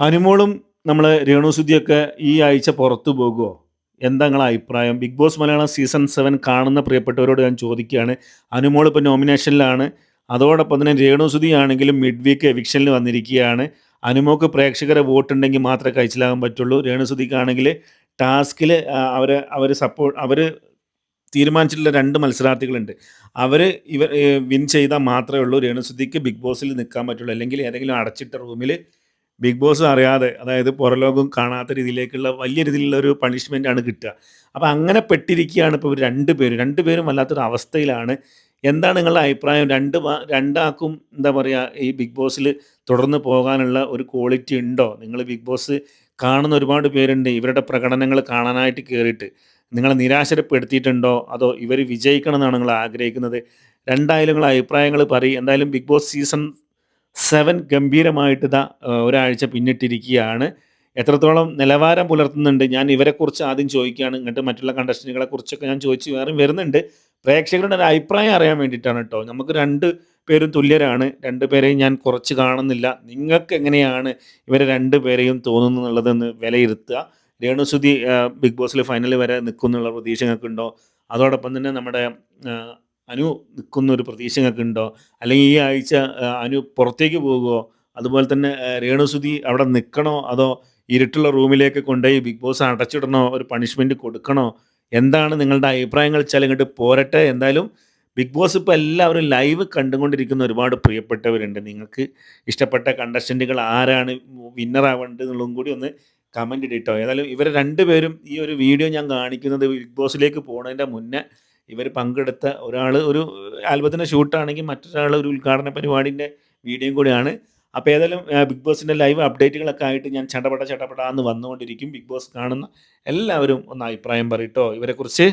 അനുമോളും നമ്മൾ രേണുസുദ്ധിയൊക്കെ ഈ ആഴ്ച പുറത്തു പോകുമോ എന്താ നിങ്ങളെ അഭിപ്രായം? Bigg Boss Malayalam season seven കാണുന്ന പ്രിയപ്പെട്ടവരോട് ഞാൻ ചോദിക്കുകയാണ്. അനുമോൾ ഇപ്പോൾ നോമിനേഷനിലാണ്. അതോടൊപ്പം തന്നെ രേണുസുതി ആണെങ്കിലും മിഡ് വീക്ക് എവിക്ഷനിൽ വന്നിരിക്കുകയാണ്. അനുമോക്ക് പ്രേക്ഷകരെ വോട്ടുണ്ടെങ്കിൽ മാത്രമേ കഴിച്ചിലാകാൻ പറ്റുള്ളൂ. രേണുസുതിക്കാണെങ്കിൽ ടാസ്കിൽ അവർ അവർ സപ്പോർട്ട് അവർ തീരുമാനിച്ചിട്ടുള്ള രണ്ട് മത്സരാർത്ഥികളുണ്ട്. അവർ ഇവർ വിൻ ചെയ്താൽ മാത്രമേ ഉള്ളൂ. രേണുസുദ്ധിക്ക് ബിഗ് ബോസിൽ നിൽക്കാൻ പറ്റുള്ളൂ. അല്ലെങ്കിൽ ഏതെങ്കിലും അടച്ചിട്ട റൂമിൽ ബിഗ് ബോസ് അറിയാതെ അതായത് പുറലോകം കാണാത്ത രീതിയിലേക്കുള്ള വലിയ രീതിയിലുള്ള ഒരു പണിഷ്മെന്റ് ആണ് കിട്ടുക. അപ്പോൾ അങ്ങനെ പെട്ടിരിക്കുകയാണ് ഇപ്പോൾ രണ്ട് പേരും. രണ്ട് പേരും വല്ലാത്തൊരു അവസ്ഥയിലാണ്. എന്താണ് നിങ്ങളുടെ അഭിപ്രായം? രണ്ട് രണ്ടാക്കും എന്താ പറയുക ഈ ബിഗ് ബോസിൽ തുടർന്ന് പോകാനുള്ള ഒരു ക്വാളിറ്റി ഉണ്ടോ? നിങ്ങൾ ബിഗ് ബോസ് കാണുന്ന ഒരുപാട് പേരുണ്ട് ഇവരുടെ പ്രകടനങ്ങൾ കാണാനായിട്ട് കയറിയിട്ട് നിങ്ങളെ നിരാശപ്പെടുത്തിയിട്ടുണ്ടോ? അതോ ഇവർ വിജയിക്കണം എന്നാണ് നിങ്ങൾ ആഗ്രഹിക്കുന്നത്? രണ്ടായാലും നിങ്ങളുടെ അഭിപ്രായങ്ങൾ പറയും. എന്തായാലും ബിഗ് ബോസ് സീസൺ സെവൻ ഗംഭീരമായിട്ട് ഇതാ ഒരാഴ്ച പിന്നിട്ടിരിക്കുകയാണ്. എത്രത്തോളം നിലവാരം പുലർത്തുന്നുണ്ട് ഞാൻ ഇവരെക്കുറിച്ച് ആദ്യം ചോദിക്കുകയാണ്. എന്നിട്ട് മറ്റുള്ള കണ്ടസ്റ്റന്റുകളെ കുറിച്ചൊക്കെ ഞാൻ ചോദിച്ച് വേറെ വരുന്നുണ്ട്. പ്രേക്ഷകരുടെ ഒരു അഭിപ്രായം അറിയാൻ വേണ്ടിയിട്ടാണ് കേട്ടോ നമുക്ക് രണ്ട് പേരും തുല്യരാണ് രണ്ട് പേരെയും ഞാൻ കുറച്ച് കാണുന്നില്ല. നിങ്ങൾക്ക് എങ്ങനെയാണ് ഇവരെ രണ്ട് പേരെയും തോന്നുന്നു എന്നുള്ളതെന്ന് വിലയിരുത്തുക. രേണുസുതി ബിഗ് ബോസിൽ ഫൈനൽ വരെ നിൽക്കുന്നുള്ള പ്രതീക്ഷകൾക്കുണ്ടോ അതോടൊപ്പം തന്നെ നമ്മുടെ അനു നിൽക്കുന്ന ഒരു പ്രതീക്ഷ ഉണ്ടോ? അല്ലെങ്കിൽ ഈ ആഴ്ച അനു പുറത്തേക്ക് പോകുമോ അതുപോലെ തന്നെ രേണുസുതി അവിടെ നിൽക്കണോ? അതോ ഇരുട്ടുള്ള റൂമിലേക്ക് കൊണ്ടുപോയി ബിഗ് ബോസ് അടച്ചിടണോ? ഒരു പണിഷ്മെന്റ് കൊടുക്കണോ? എന്താണ് നിങ്ങളുടെ അഭിപ്രായങ്ങൾ? വെച്ചാൽ ഇങ്ങോട്ട് പോരട്ടെ. എന്തായാലും ബിഗ് ബോസ് ഇപ്പോൾ എല്ലാവരും ലൈവ് കണ്ടുകൊണ്ടിരിക്കുന്ന ഒരുപാട് പ്രിയപ്പെട്ടവരുണ്ട്. നിങ്ങൾക്ക് ഇഷ്ടപ്പെട്ട കണ്ടസ്റ്റന്റുകൾ ആരാണ്? വിന്നർ ആവേണ്ടത് എന്നുള്ളതും കൂടി ഒന്ന് കമന്റ് ഇട്ടോ ഏതായാലും ഇവർ രണ്ടുപേരും ഈ ഒരു വീഡിയോ ഞാൻ കാണിക്കുന്നത് ബിഗ് ബോസിലേക്ക് പോകുന്നതിന്റെ മുന്നേ ഇവർ പങ്കെടുത്ത ഒരാൾ ഒരു ആൽബത്തിന്റെ ഷൂട്ടാണെങ്കിൽ മറ്റൊരാൾ ഒരു ഉദ്ഘാടന പരിപാടിന്റെ വീഡിയോയും കൂടിയാണ്. അപ്പോൾ ഏതായാലും ബിഗ് ബോസിന്റെ ലൈവ് അപ്ഡേറ്റുകളൊക്കെ ആയിട്ട് ഞാൻ ചടപട ചടപട എന്ന് വന്നുകൊണ്ടിരിക്കും. ബിഗ് ബോസ് കാണുന്ന എല്ലാവരും ഒന്ന് അഭിപ്രായം പറയട്ടോ ഇവരെക്കുറിച്ച്